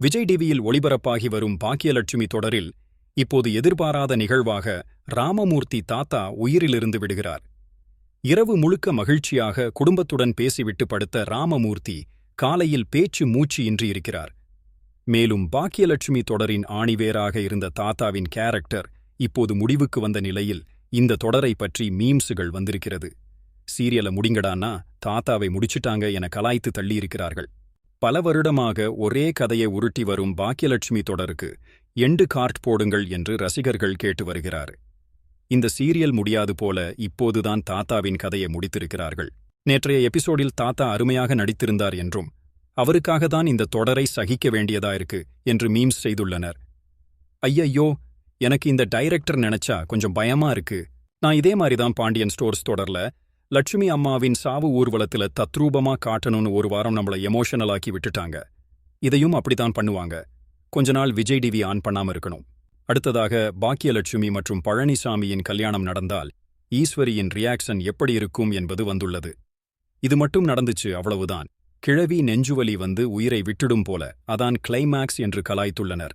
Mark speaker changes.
Speaker 1: விஜய் டிவியில் ஒளிபரப்பாகி வரும் பாக்கியலட்சுமி தொடரில் இப்போது எதிர்பாராத நிகழ்வாக ராமமூர்த்தி தாத்தா உயிரிலிருந்து விடுகிறார். இரவு முழுக்க மகிழ்ச்சியாக குடும்பத்துடன் பேசிவிட்டு படுத்த ராமமூர்த்தி காலையில் பேச்சு மூச்சு இன்றி இருக்கிறார். மேலும் பாக்கியலட்சுமி தொடரின் ஆணிவேராக இருந்த தாத்தாவின் கேரக்டர் இப்போது முடிவுக்கு வந்த நிலையில் இந்த தொடரை பற்றி மீம்ஸுகள் வந்திருக்கிறது. சீரியலை முடிங்கடான்னா தாத்தாவை முடிச்சிட்டாங்க என கலாய்த்து தள்ளியிருக்கிறார்கள். பல வருடமாக ஒரே கதையை உருட்டி வரும் பாக்கியலட்சுமி தொடருக்கு எண்டு கார்ட் போடுங்கள் என்று ரசிகர்கள் கேட்டு வருகிறார். இந்த சீரியல் முடியாது போல இப்போதுதான் தாத்தாவின் கதையை முடித்திருக்கிறார்கள். நேற்றைய எபிசோடில் தாத்தா அருமையாக நடித்திருந்தார் என்றும் அவருக்காக தான் இந்த தொடரை சகிக்க வேண்டியதா இருக்கு என்று மீம்ஸ் செய்துள்ளனர். ஐயையோ எனக்கு இந்த டைரக்டர் நினைச்சா கொஞ்சம் பயமா இருக்கு. நான் இதே மாதிரி தான் பாண்டியன் ஸ்டோர்ஸ் தொடர்ல லட்சுமி அம்மாவின் சாவு ஊர்வலத்துல தத்ரூபமா காட்டணும்னு ஒரு வாரம் நம்மள எமோஷனல் ஆக்கி விட்டுட்டாங்க. இதையும் அப்படித்தான் பண்ணுவாங்க. கொஞ்ச நாள் விஜய் டிவி ஆன் பண்ணாம இருக்கணும். அடுத்ததாக பாக்கியலட்சுமி மற்றும் பழனிசாமியின் கல்யாணம் நடந்தால் ஈஸ்வரியின் ரியாக்ஷன் எப்படி இருக்கும் என்பது வந்துள்ளது. இது மட்டும் நடந்துச்சு அவ்வளவுதான். கிழவி நெஞ்சுவலி வந்து உயிரை விட்டுடும் போல அதான் கிளைமாக்ஸ் என்று கலாய்த்துள்ளனர்.